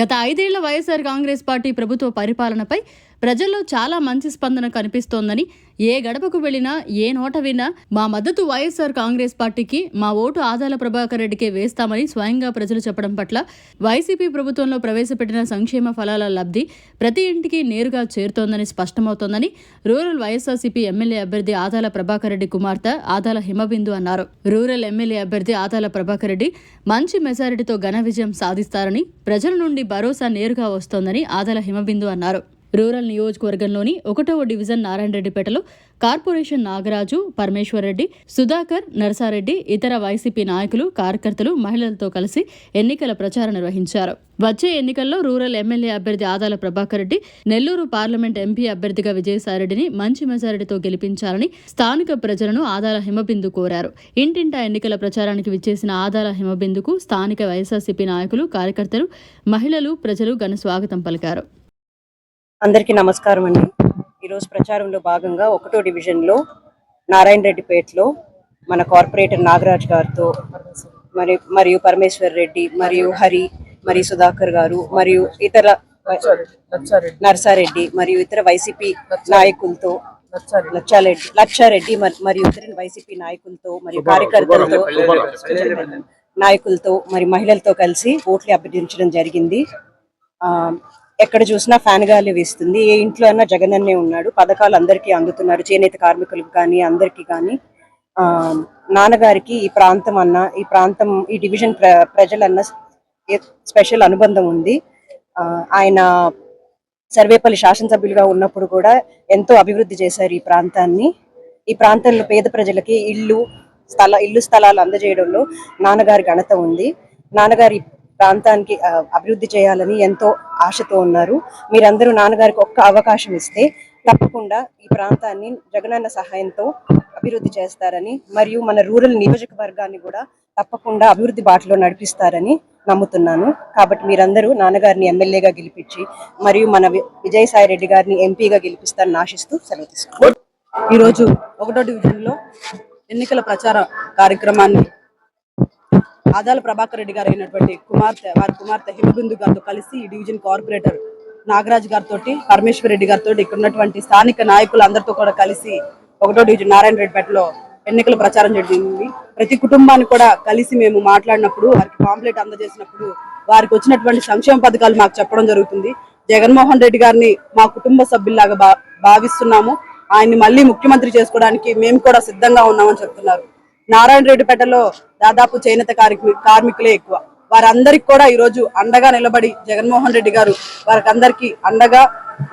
గత ఐదేళ్ళ వైఎస్ఆర్ కాంగ్రెస్ పార్టీ ప్రభుత్వ పరిపాలనపై ప్రజల్లో చాలా మంచి స్పందన కనిపిస్తోందని ఏ గడపకు వెళ్ళినా ఏ నోట విన్నా మా మద్దతు వైఎస్ఆర్ కాంగ్రెస్ పార్టీకి మా ఓటు ఆదాల ప్రభాకర్ రెడ్డికే వేస్తామని స్వయంగా ప్రజలు చెప్పడం పట్ల వైసీపీ ప్రభుత్వంలో ప్రవేశపెట్టిన సంక్షేమ ఫలాల లబ్ధి ప్రతి ఇంటికి నేరుగా చేరుతోందని స్పష్టమవుతోందని రూరల్ వైఎస్ఆర్సీపీ ఎమ్మెల్యే అభ్యర్థి ఆదాల ప్రభాకర్ రెడ్డి కుమార్తె ఆదాల హిమబిందు అన్నారు. రూరల్ ఎమ్మెల్యే అభ్యర్థి ఆదాల ప్రభాకర్ రెడ్డి మంచి మెజారిటీతో ఘన విజయం సాధిస్తారని ప్రజల నుండి భరోసా నేరుగా వస్తోందని ఆదాల హిమబిందు అన్నారు. రూరల్ నియోజకవర్గంలోని ఒకటవ డివిజన్ నారాయణరెడ్డిపేటలో కార్పొరేషన్ నాగరాజు పరమేశ్వరరెడ్డి సుధాకర్ నరసారెడ్డి ఇతర వైసీపీ నాయకులు కార్యకర్తలు మహిళలతో కలిసి ఎన్నికల ప్రచారం నిర్వహించారు. వచ్చే ఎన్నికల్లో రూరల్ ఎమ్మెల్యే అభ్యర్థి ఆదాల ప్రభాకర్ రెడ్డి నెల్లూరు పార్లమెంట్ ఎంపీ అభ్యర్థిగా విజయసాయిరెడ్డిని మంచి మెజారిటీతో గెలిపించాలని స్థానిక ప్రజలను ఆదాల హిమబిందు కోరారు. ఇంటింటా ఎన్నికల ప్రచారానికి విచ్చేసిన ఆదాల హిమబిందుకు స్థానిక వైఎస్ఆర్సీపీ నాయకులు కార్యకర్తలు మహిళలు ప్రజలు ఘన స్వాగతం పలికారు. అందరికీ నమస్కారం అండి. ఈరోజు ప్రచారంలో భాగంగా ఒకటో డివిజన్లో నారాయణ రెడ్డిపేటలో మన కార్పొరేటర్ నాగరాజ్ గారితో మరి మరియు పరమేశ్వర్ రెడ్డి మరియు హరి మరియు సుధాకర్ గారు మరియు ఇతర నర్సారెడ్డి మరియు ఇతర వైసీపీ నాయకులతో లచ్చారెడ్డి లచ్చారెడ్డి మరి- మరియు ఇతర వైసీపీ నాయకులతో మరియు కార్యకర్తలతో నాయకులతో మరి మహిళలతో కలిసి ఓట్లు అభ్యర్థించడం జరిగింది. ఆ ఎక్కడ చూసినా ఫ్యాన్ గాలి వేస్తుంది. ఏ ఇంట్లో అయినా జగనన్నే ఉన్నాడు. పథకాలు అందరికీ అందుతున్నారు. చేనేత కార్మికులకు కానీ అందరికీ కానీ ఆ నాన్నగారికి ఈ ప్రాంతం అన్న ఈ ప్రాంతం ఈ డివిజన్ ప్ర ప్రజలన్న స్పెషల్ అనుబంధం ఉంది. ఆ, ఆయన సర్వేపల్లి శాసనసభ్యులుగా ఉన్నప్పుడు కూడా ఎంతో అభివృద్ధి చేశారు ఈ ప్రాంతాన్ని. ఈ ప్రాంతంలో పేద ప్రజలకి ఇల్లు స్థల ఇల్లు స్థలాలు అందజేయడంలో నాన్నగారి ఘనత ఉంది. నాన్నగారి ప్రాంతానికి అభివృద్ధి చేయాలని ఎంతో ఆశతో ఉన్నారు. మీరందరూ నాన్నగారికి ఒక్క అవకాశం ఇస్తే తప్పకుండా ఈ ప్రాంతాన్ని జగనన్న సహాయంతో అభివృద్ధి చేస్తారని మరియు మన రూరల్ నియోజకవర్గాన్ని కూడా తప్పకుండా అభివృద్ధి బాటలో నడిపిస్తారని నమ్ముతున్నాను. కాబట్టి మీరందరూ నాన్నగారిని ఎమ్మెల్యేగా గెలిపించి మరియు మన వి- విజయసాయి రెడ్డి గారిని ఎంపీగా గెలిపిస్తారని ఆశిస్తూ సెలవు తీసుకున్నాను ఈరోజు ఒకటో డివిజన్లో ఎన్నికల ప్రచార కార్యక్రమాన్ని ఆదాల ప్రభాకర్ రెడ్డి గారు అయినటువంటి కుమార్తె వారి కుమార్తె హిమబిందు గారితో కలిసి ఈ డివిజన్ కార్పొరేటర్ నాగరాజ్ గారితో పరమేశ్వర్ రెడ్డి గారితో ఇక్కడ ఉన్నటువంటి స్థానిక నాయకులు అందరితో కూడా కలిసి ఒకటో డివిజన్ నారాయణ రెడ్డిపేటలో ఎన్నికల ప్రచారం జరిగింది. ప్రతి కుటుంబాన్ని కూడా కలిసి మేము మాట్లాడినప్పుడు వారికి పాంప్లెట్ అందజేసినప్పుడు వారికి వచ్చినటువంటి సంక్షేమ పథకాలు మాకు చెప్పడం జరుగుతుంది. జగన్మోహన్ రెడ్డి గారిని మా కుటుంబ సభ్యుల్లాగా భా భావిస్తున్నాము. ఆయన్ని మళ్ళీ ముఖ్యమంత్రి చేసుకోవడానికి మేము కూడా సిద్ధంగా ఉన్నామని చెప్తున్నారు. నారాయణ రెడ్డిపేటలో దాదాపు చేనేత కార్మికులే ఎక్కువ. వారందరికి కూడా ఈ రోజు అండగా నిలబడి జగన్మోహన్ రెడ్డి గారు వారికి అండగా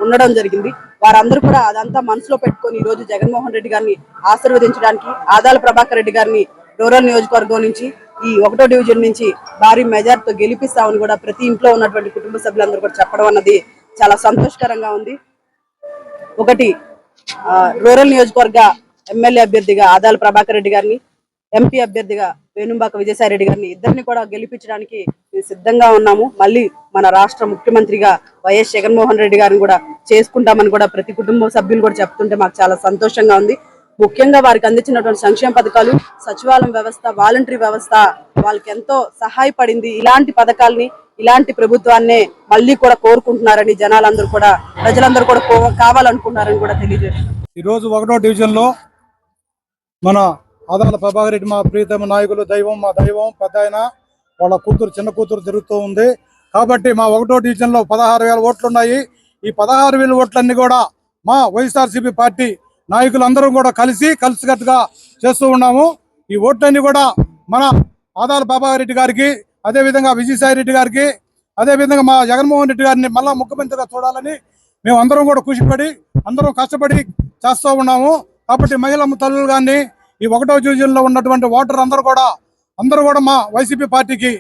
ఉండడం జరిగింది. వారందరూ కూడా అదంతా మనసులో పెట్టుకొని ఈ రోజు జగన్మోహన్ రెడ్డి గారిని ఆశీర్వదించడానికి ఆదాల ప్రభాకర్ రెడ్డి గారిని రూరల్ నియోజకవర్గం నుంచి ఈ ఒకటో డివిజన్ నుంచి భారీ మెజార్టీతో గెలిపిస్తామని కూడా ప్రతి ఇంట్లో ఉన్నటువంటి కుటుంబ సభ్యులందరూ కూడా చెప్పడం అన్నది చాలా సంతోషకరంగా ఉంది. ఒకటి రూరల్ నియోజకవర్గ ఎమ్మెల్యే అభ్యర్థిగా ఆదాల ప్రభాకర్ రెడ్డి గారిని ఎంపీ అభ్యర్థిగా వేణుంబాక విజయసాయి రెడ్డి గారిని ఇద్దరిని కూడా గెలిపించడానికి మేము సిద్ధంగా ఉన్నాము. మళ్ళీ మన రాష్ట్ర ముఖ్యమంత్రిగా వైఎస్ జగన్మోహన్ రెడ్డి గారిని కూడా చేసుకుంటామని కూడా ప్రతి కుటుంబ సభ్యులు కూడా చెప్తుంటే మాకు చాలా సంతోషంగా ఉంది. ముఖ్యంగా వారికి అందించినటువంటి సంక్షేమ పథకాలు సచివాలయం వ్యవస్థ వాలంటరీ వ్యవస్థ వాళ్ళకి ఎంతో సహాయపడింది. ఇలాంటి పథకాల్ని ఇలాంటి ప్రభుత్వాన్నే మళ్ళీ కూడా కోరుకుంటున్నారని జనాలందరూ కూడా ప్రజలందరూ కూడా కో- కావాలనుకుంటున్నారని కూడా తెలియజేస్తున్నారు. ఈరోజు ఒకటో డివిజన్లో మన ఆదాల ప్రభాకర్ రెడ్డి మా ప్రీతమ నాయకులు దైవం మా దైవం పెద్ద ఆయన వాళ్ళ కూతురు చిన్న కూతురు జరుగుతూ ఉంది. కాబట్టి మా ఒకటో డివిజన్లో పదహారు వేల ఓట్లు ఉన్నాయి. ఈ పదహారు వేల ఓట్లన్నీ కూడా మా వైఎస్ఆర్సీపీ పార్టీ నాయకులందరూ కూడా కలిసి కలిసికట్టుగా చేస్తూ ఉన్నాము. ఈ ఓట్లన్నీ కూడా మన ఆదాల ప్రభాకర్ రెడ్డి గారికి అదేవిధంగా విజయసాయి రెడ్డి గారికి అదేవిధంగా మా జగన్మోహన్ రెడ్డి గారిని మళ్ళా ముఖ్యమంత్రిగా చూడాలని మేము అందరం కూడా కృషిపడి అందరం కష్టపడి చేస్తూ ఉన్నాము. కాబట్టి మహిళా తల్లులు కానీ ఈ ఒకటో డివిజన్లో ఉన్నటువంటి ఓటర్ అందరూ కూడా అందరూ కూడా మా వైసీపీ పార్టీకి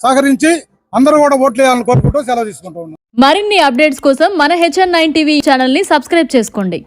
సహకరించి అందరూ కూడా ఓట్లు వేయాలని కోరుకుంటూ సెలవు తీసుకుంటూ ఉన్నాం. మరిన్ని అప్డేట్స్ కోసం మన హెచ్ఎన్ నైన్ టీవీ ఛానల్ని సబ్స్క్రైబ్ చేసుకోండి.